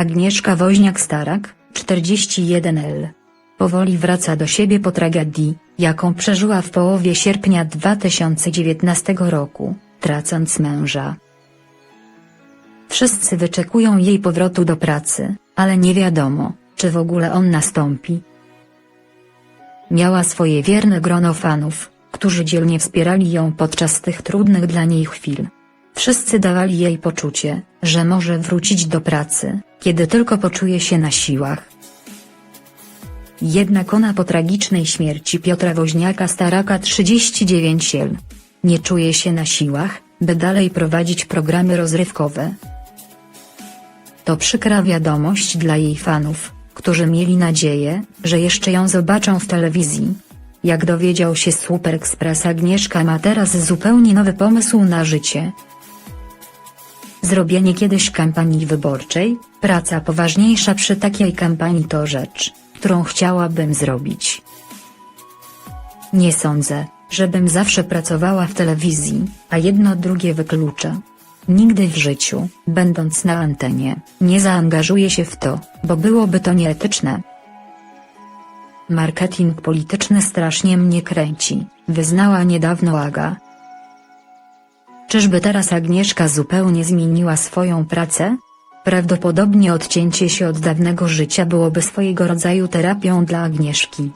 Agnieszka Woźniak-Starak, 41L. Powoli wraca do siebie po tragedii, jaką przeżyła w połowie sierpnia 2019 roku, tracąc męża. Wszyscy wyczekują jej powrotu do pracy, ale nie wiadomo, czy w ogóle on nastąpi. Miała swoje wierne grono fanów, którzy dzielnie wspierali ją podczas tych trudnych dla niej chwil. Wszyscy dawali jej poczucie, że może wrócić do pracy, kiedy tylko poczuje się na siłach. Jednak ona po tragicznej śmierci Piotra Woźniaka Staraka 39 l. Nie czuje się na siłach, by dalej prowadzić programy rozrywkowe. To przykra wiadomość dla jej fanów, którzy mieli nadzieję, że jeszcze ją zobaczą w telewizji. Jak dowiedział się Super Express Agnieszka ma teraz zupełnie nowy pomysł na życie. Zrobienie kiedyś kampanii wyborczej, praca poważniejsza przy takiej kampanii to rzecz, którą chciałabym zrobić. Nie sądzę, żebym zawsze pracowała w telewizji, a jedno drugie wyklucza. Nigdy w życiu, będąc na antenie, nie zaangażuję się w to, bo byłoby to nieetyczne. Marketing polityczny strasznie mnie kręci, wyznała niedawno Aga. Czyżby teraz Agnieszka zupełnie zmieniła swoją pracę? Prawdopodobnie odcięcie się od dawnego życia byłoby swojego rodzaju terapią dla Agnieszki.